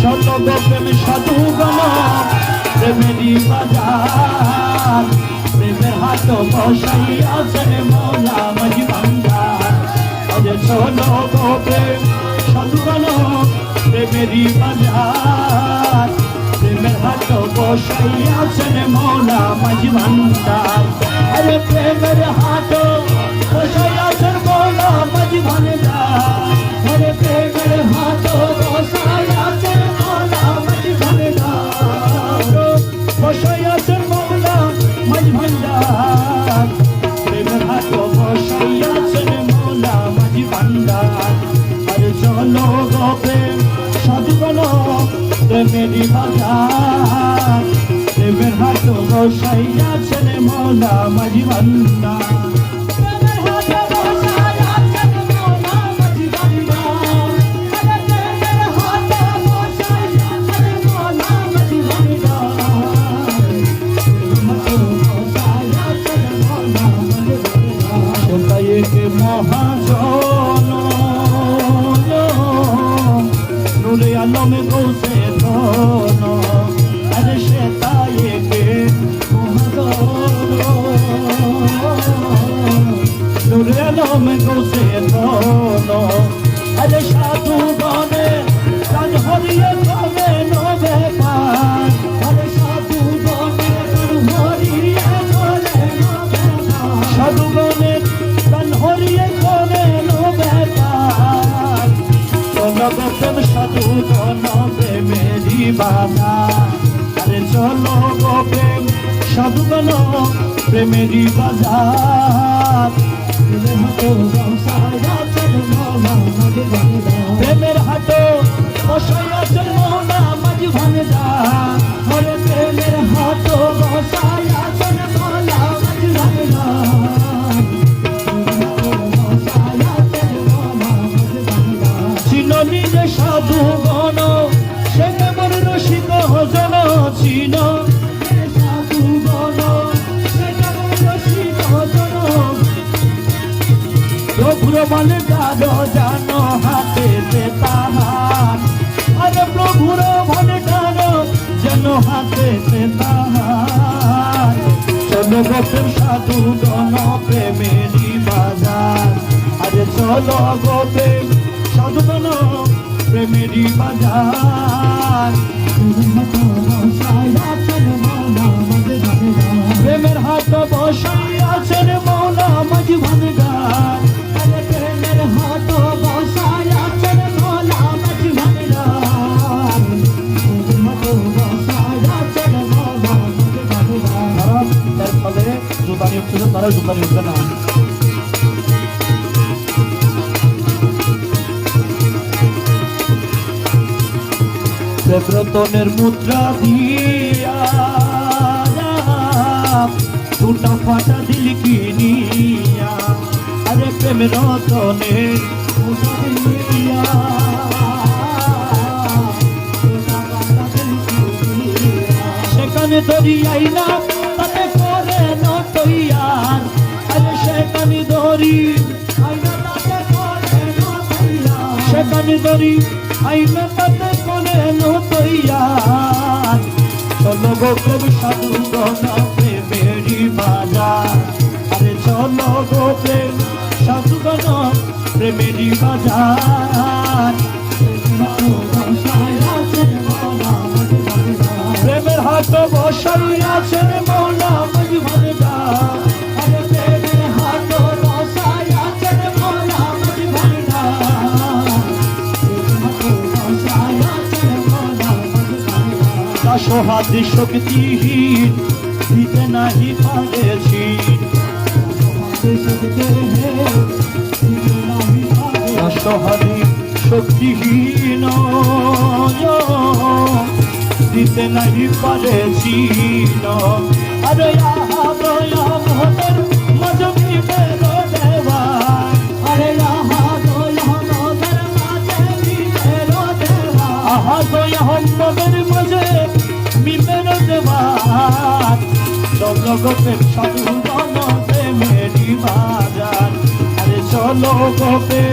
শত প্রেম সাধু গণ প্রেমেরই বাজার। প্রেমের হাত বসাই আছেন মৌলা মাঝি চলো গো প্রেম সাধু গণ প্রেমেরই বাজার। প্রেমের হাত বসাই আছেন মৌলা মাঝি ভান্ডার আরে প্রেমের হাত বসাই আছেন মৌলা মাঝি ভান্ডার প্রেমেরই বাজার প্রেমের হাত বসাই আছেন মৌলা মাঝি ভান্ডার ভান্ডার মহাজন। নুরে আলমে গৌসে ধন। আরে সে তাইকে প্রেম সাধু গণ প্রেমেরি বাবা আরে চলো গো প্রেম সাধু প্রেমেরি বাজার। প্রেমের হাটো মানে গাঢ় জান হাতে তাহার। আরে প্রভুর মানে গাঢ় যেন হাতে তাহার। চলো গোপের সাধু গণ প্রেমেরি বাজার আরে চলো গোপের সাধু গণ প্রেমেরি বাজার প্রেমের জোতানি উঠছিল তারা জোতানি উঠবে না ব্রতনের মুদ্রা দিয়া টুটা ফাটা দিল কিনিয়া। আরে প্রেম রতনের মুদ্রা দিয়া। সেখানে দরিয়াই না নটইয়ার সেখানে দরি আইনা তাতে করে নটইয়ার চলো গো প্রেম সাধু গনা প্রেমেরি বাজার। আরে চলো গো প্রেম সাধু গনা প্রেমেরি বাজার। প্রেমের হাত বসাই আছেন সহাদি শক্তিহীন দিতে নাহি পারেছি সহাদি শক্তিহীন দিতে নাহি পারেছি আরে আহা দয়া মজবি বেরো জগতের সাধু গণতে মেরি বাজার। আরে চলো গোপে